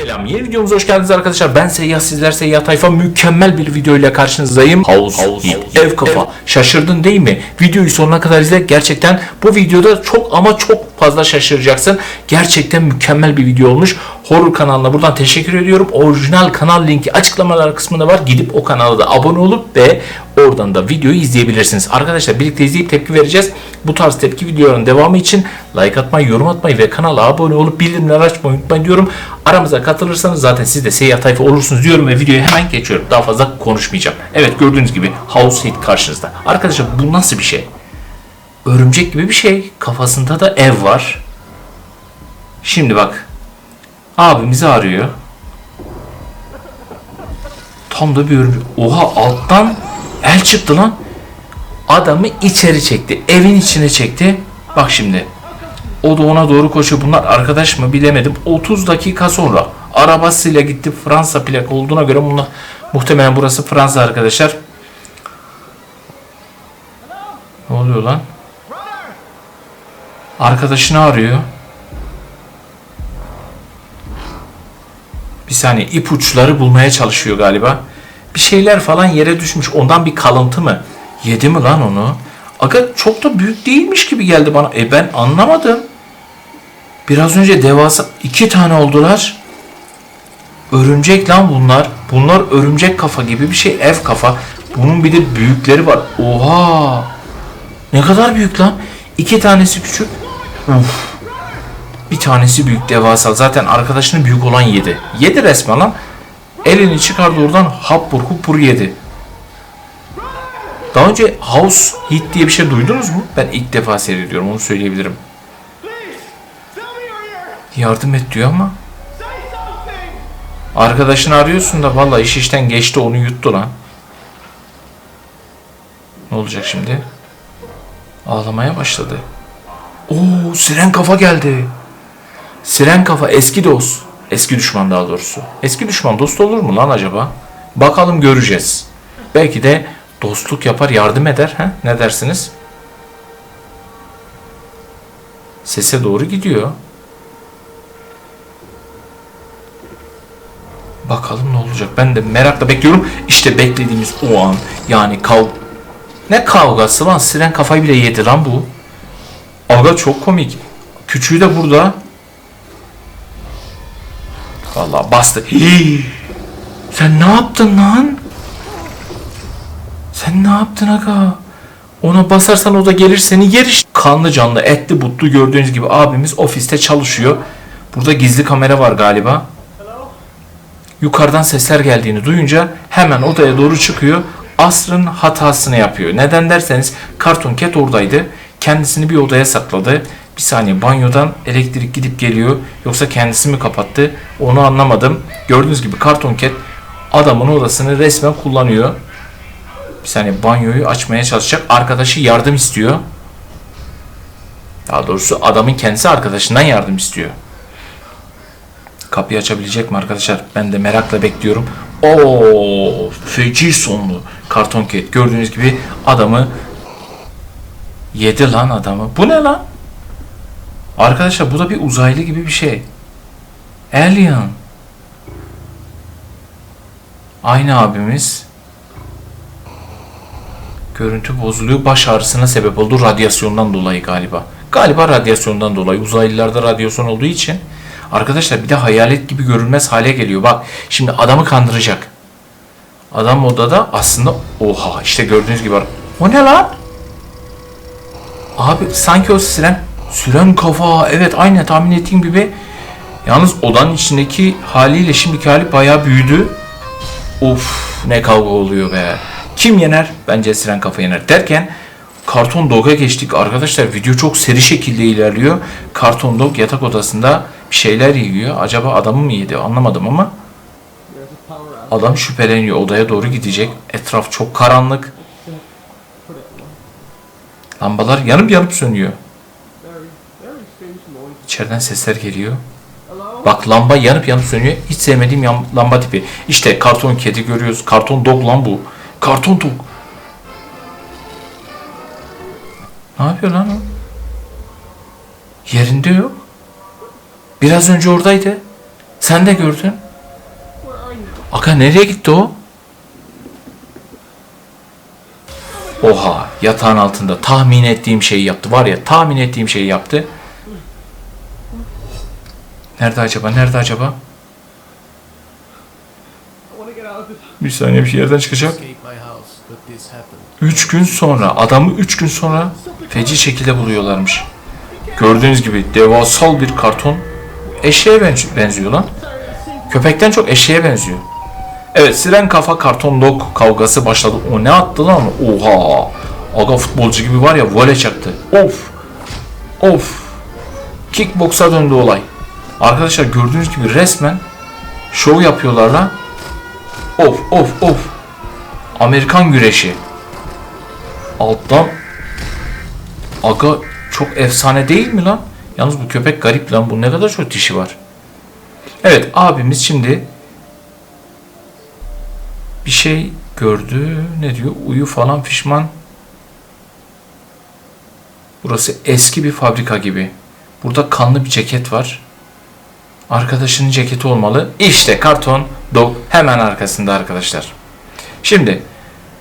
Selam. Yeni videomuza hoş geldiniz arkadaşlar. Ben Seyyah sizler Seyyah Tayfa mükemmel bir video ile karşınızdayım. House, Hit, ev kafa. Şaşırdın değil mi? Videoyu sonuna kadar izle. Gerçekten bu videoda çok ama çok fazla şaşıracaksın. Gerçekten mükemmel bir video olmuş. Horror kanalına buradan teşekkür ediyorum. Orijinal kanal linki açıklamalar kısmında var. Gidip o kanala da abone olup ve oradan da videoyu izleyebilirsiniz. Arkadaşlar birlikte izleyip tepki vereceğiz. Bu tarz tepki videoların devamı için like atmayı, yorum atmayı ve kanala abone olup bildirimleri açmayı unutmayın diyorum. Aramıza katılırsanız zaten siz de seyyah tayfa olursunuz diyorum ve videoya hemen geçiyorum. Daha fazla konuşmayacağım. Evet gördüğünüz gibi House Hit karşınızda. Arkadaşlar bu nasıl bir şey? Örümcek gibi bir şey. Kafasında da ev var. Şimdi bak. Abimizi arıyor. Tam da bir örümcek. Oha alttan el çıktı lan. Adamı içeri çekti. Evin içine çekti. Bak şimdi. O da ona doğru koşuyor. Bunlar arkadaş mı bilemedim. 30 dakika sonra arabasıyla gitti. Fransa plak olduğuna göre bunlar, muhtemelen burası Fransa arkadaşlar. Ne oluyor lan? Arkadaşını arıyor. Bir saniye ipuçları bulmaya çalışıyor galiba. Bir şeyler falan yere düşmüş. Ondan bir kalıntı mı? Yedi mi lan onu? Aga çok da büyük değilmiş gibi geldi bana. E ben anlamadım. Biraz önce devasa iki tane oldular. Örümcek lan bunlar. Bunlar örümcek kafa gibi bir şey. Ev kafa. Bunun bir de büyükleri var. Oha. Ne kadar büyük lan. İki tanesi küçük. Uf. Bir tanesi büyük devasa. Zaten arkadaşının büyük olan yedi. Yedi resmen lan. Elini çıkardı oradan hapur hupur yedi. Daha önce House Hit diye bir şey duydunuz mu? Ben ilk defa seyrediyorum onu söyleyebilirim. Yardım et diyor ama. Arkadaşını arıyorsun da vallahi iş işten geçti onu yuttu lan. Ne olacak şimdi? Ağlamaya başladı. Oo siren kafa geldi. Siren kafa eski dost. Eski düşman daha doğrusu. Eski düşman dost olur mu lan acaba? Bakalım göreceğiz. Belki de dostluk yapar yardım eder. He? Ne dersiniz? Sese doğru gidiyor. Bakalım ne olacak. Ben de merakla bekliyorum. İşte beklediğimiz o an. Yani kav... Ne kavgası lan? Siren kafayı bile yedi lan bu. Aga çok komik. Küçüğü de burada. Vallahi bastı. Hii. Sen ne yaptın lan? Sen ne yaptın aga? Ona basarsan o da gelir seni yer. Kanlı canlı etli butlu gördüğünüz gibi abimiz ofiste çalışıyor. Burada gizli kamera var galiba. Yukarıdan sesler geldiğini duyunca hemen odaya doğru çıkıyor. Asrın hatasını yapıyor. Neden derseniz Karton Cat oradaydı. Kendisini bir odaya sakladı. Bir saniye banyodan elektrik gidip geliyor. Yoksa kendisi mi kapattı? Onu anlamadım. Gördüğünüz gibi Karton Cat adamın odasını resmen kullanıyor. Bir saniye banyoyu açmaya çalışacak. Arkadaşı yardım istiyor. Daha doğrusu adamın kendisi arkadaşından yardım istiyor. Kapıyı açabilecek mi arkadaşlar? Ben de merakla bekliyorum. Oo, feci sonlu karton ket. Gördüğünüz gibi adamı yedi lan adamı. Bu ne lan? Arkadaşlar bu da bir uzaylı gibi bir şey. Alien. Aynı abimiz. Görüntü bozuluyor. Baş ağrısına sebep oldu. Radyasyondan dolayı galiba. Galiba radyasyondan dolayı. Uzaylılarda radyasyon olduğu için. Arkadaşlar bir de hayalet gibi görünmez hale geliyor. Bak şimdi adamı kandıracak. Adam odada aslında oha işte gördüğünüz gibi. O ne lan? Abi sanki o siren süren kafa evet aynen tahmin ettiğim gibi. Yalnız odanın içindeki haliyle şimdiki hali bayağı büyüdü. Of ne kavga oluyor be. Kim yener? Bence siren kafa yener derken Karton Dog'a geçtik. Arkadaşlar video çok seri şekilde ilerliyor. Karton Dog yatak odasında bir şeyler yiyor. Acaba adamı mı yedi anlamadım ama adam şüpheleniyor. Odaya doğru gidecek. Etraf çok karanlık. Lambalar yanıp yanıp sönüyor. İçeriden sesler geliyor. Bak lamba yanıp yanıp sönüyor. Hiç sevmediğim lamba tipi. İşte karton kedi görüyoruz. Karton dog lan bu. Karton dog. Ne yapıyor lan o? Yerinde yok. Biraz önce oradaydı. Sen de gördün. Aga nereye gitti o? Oha yatağın altında tahmin ettiğim şeyi yaptı. Var ya tahmin ettiğim şeyi yaptı. Nerede acaba? Nerede acaba? Bir saniye bir yerden çıkacak. Üç gün sonra adamı üç gün sonra feci şekilde buluyorlarmış. Gördüğünüz gibi devasal bir karton eşeğe benz- benziyor lan. Köpekten çok eşeğe benziyor. Evet siren kafa karton dog kavgası başladı. O ne attı lan? Oha. Aga futbolcu gibi var ya vole çaktı. Of. Of. Kickboksa döndü olay. Arkadaşlar gördüğünüz gibi resmen şov yapıyorlar lan. Of of of. Amerikan güreşi. Alttan Aga çok efsane değil mi lan? Yalnız bu köpek garip lan. Bu ne kadar çok dişi var. Evet abimiz şimdi bir şey gördü. Ne diyor? Uyu falan pişman. Burası eski bir fabrika gibi. Burada kanlı bir ceket var. Arkadaşının ceketi olmalı. İşte karton dog hemen arkasında arkadaşlar. Şimdi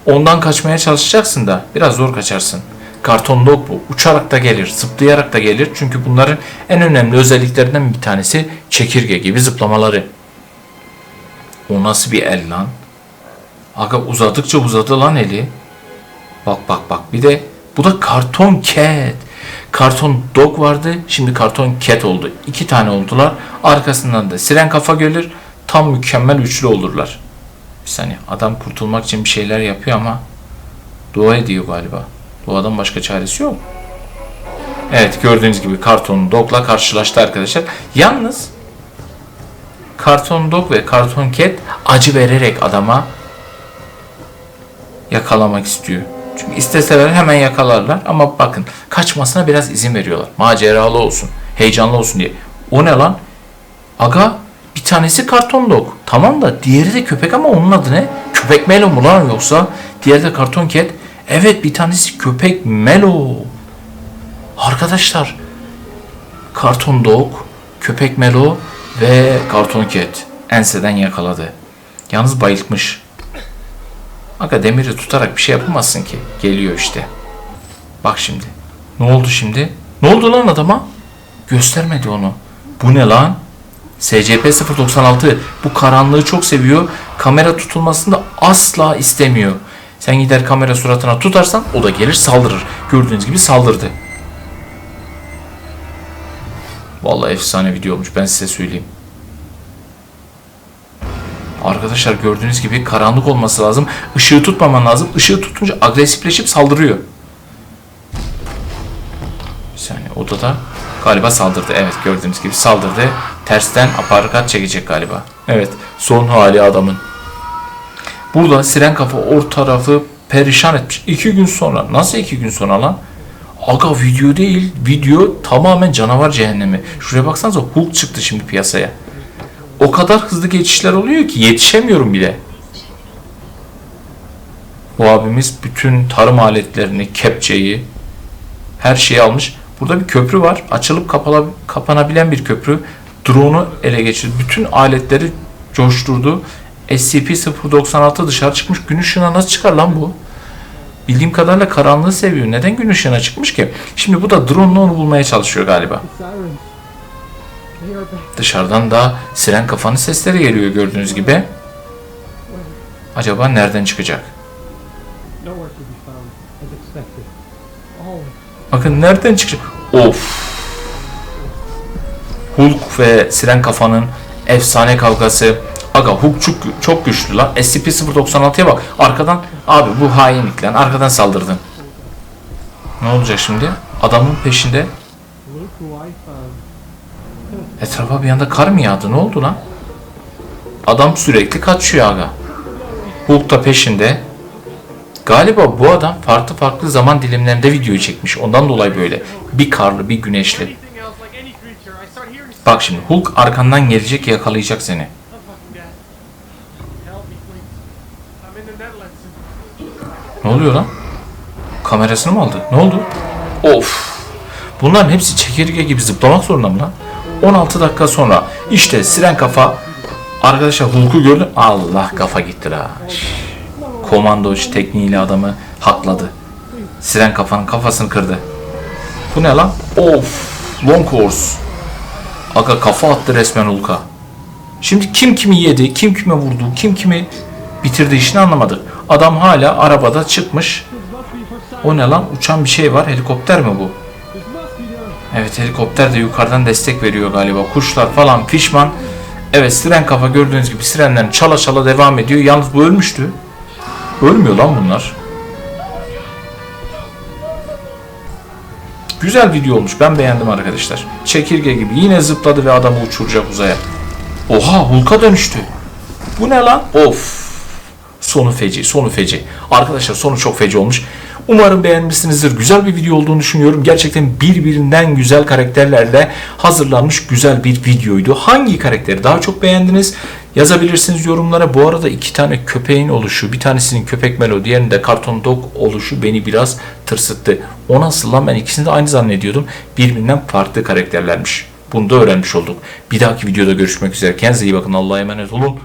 ondan kaçmaya çalışacaksın da biraz zor kaçarsın. Karton dog bu. Uçarak da gelir, zıplayarak da gelir. Çünkü bunların en önemli özelliklerinden bir tanesi çekirge gibi zıplamaları. O nasıl bir el lan? Aga uzadıkça uzadı lan eli. Bak bak bak. Bir de bu da karton cat. Karton dog vardı. Şimdi karton cat oldu. İki tane oldular. Arkasından da siren kafa gelir. Tam mükemmel üçlü olurlar. Bir saniye. Adam kurtulmak için bir şeyler yapıyor ama dua ediyor galiba. Duadan başka çaresi yok. Evet gördüğünüz gibi karton dogla karşılaştı arkadaşlar. Yalnız karton dog ve karton cat acı vererek adama yakalamak istiyor. Çünkü isteseler hemen yakalarlar ama bakın kaçmasına biraz izin veriyorlar. Maceralı olsun, heyecanlı olsun diye. O ne lan? Aga bir tanesi karton dog. Tamam da diğeri de köpek ama onun adı ne? Köpek Melo mu lan yoksa? Diğeri de karton cat. Evet bir tanesi köpek Melo. Arkadaşlar karton dog, köpek Melo ve karton cat enseden yakaladı. Yalnız bayıltmış. Aga demiri tutarak bir şey yapamazsın ki. Geliyor işte. Bak şimdi. Ne oldu şimdi? Ne oldu lan adama? Göstermedi onu. Bu ne lan? SCP-096 bu karanlığı çok seviyor. Kamera tutulmasını da asla istemiyor. Sen gider kamera suratına tutarsan o da gelir saldırır. Gördüğünüz gibi saldırdı. Vallahi efsane video olmuş ben size söyleyeyim. Arkadaşlar gördüğünüz gibi karanlık olması lazım. Işığı tutmaman lazım. Işığı tutunca agresifleşip saldırıyor. Bir saniye odada galiba saldırdı. Evet gördüğünüz gibi saldırdı. Tersten aparkat çekecek galiba. Evet son hali adamın. Burada siren kafa or tarafı perişan etmiş. İki gün sonra. Nasıl iki gün sonra lan? Aga video değil. Video tamamen canavar cehennemi. Şuraya baksanıza Hulk çıktı şimdi piyasaya. O kadar hızlı geçişler oluyor ki yetişemiyorum bile. Bu abimiz bütün tarım aletlerini, kepçeyi, her şeyi almış. Burada bir köprü var. Açılıp kapala, kapanabilen bir köprü. Drone'u ele geçirdi. Bütün aletleri coşturdu. SCP-096 dışarı çıkmış. Gün ışığına nasıl çıkar lan bu? Bildiğim kadarıyla karanlığı seviyor. Neden gün ışığına çıkmış ki? Şimdi bu da drone'la onu bulmaya çalışıyor galiba. Dışarıdan da siren kafanın sesleri geliyor gördüğünüz gibi. Acaba nereden çıkacak? Always. Bakın nereden çıkacak? Of. Hulk ve siren kafanın efsane kavgası. Aga Hulk çok, çok güçlü lan. SCP-096'ya bak. Arkadan abi bu hainlik lan. Arkadan saldırdın. Ne olacak şimdi? Adamın peşinde. Etrafa bir anda kar mı yağdı? Ne oldu lan? Adam sürekli kaçıyor aga. Hulk da peşinde. Galiba bu adam farklı farklı zaman dilimlerinde videoyu çekmiş. Ondan dolayı böyle. Bir karlı, bir güneşli. Bak şimdi Hulk arkandan gelecek yakalayacak seni. Ne oluyor lan? Kamerasını mı aldı? Ne oldu? Of. Bunların hepsi çekirge gibi zıplamak zorunda mı lan? 16 dakika sonra İşte siren kafa. Arkadaşlar Hulk'u gördüm. Allah kafa gitti ha. Komando tekniğiyle adamı hakladı. Siren kafanın kafasını kırdı. Bu ne lan? Of. Long horse. Aga kafa attı resmen Hulk'a. Şimdi kim kimi yedi, kim kime vurdu, kim kimi bitirdi işini anlamadık. Adam hala arabada çıkmış. O ne lan? Uçan bir şey var. Helikopter mi bu? Evet helikopter de yukarıdan destek veriyor galiba. Kuşlar falan pişman. Evet siren kafa gördüğünüz gibi sirenlerin çala çala devam ediyor. Yalnız bu ölmüştü. Ölmüyor lan bunlar. Güzel video olmuş. Ben beğendim arkadaşlar. Çekirge gibi yine zıpladı ve adamı uçuracak uzaya. Oha Hulk'a dönüştü. Bu ne lan? Of. Sonu feci, sonu feci. Arkadaşlar sonu çok feci olmuş. Umarım beğenmişsinizdir. Güzel bir video olduğunu düşünüyorum. Gerçekten birbirinden güzel karakterlerle hazırlanmış güzel bir videoydu. Hangi karakteri daha çok beğendiniz? Yazabilirsiniz yorumlara. Bu arada iki tane köpeğin oluşu, bir tanesinin köpek Melo, diğerinin karton dog oluşu beni biraz tırsıttı. O nasıl lan ben ikisini de aynı zannediyordum. Birbirinden farklı karakterlermiş. Bunu da öğrenmiş olduk. Bir dahaki videoda görüşmek üzere. Kendinize iyi bakın. Allah'a emanet olun.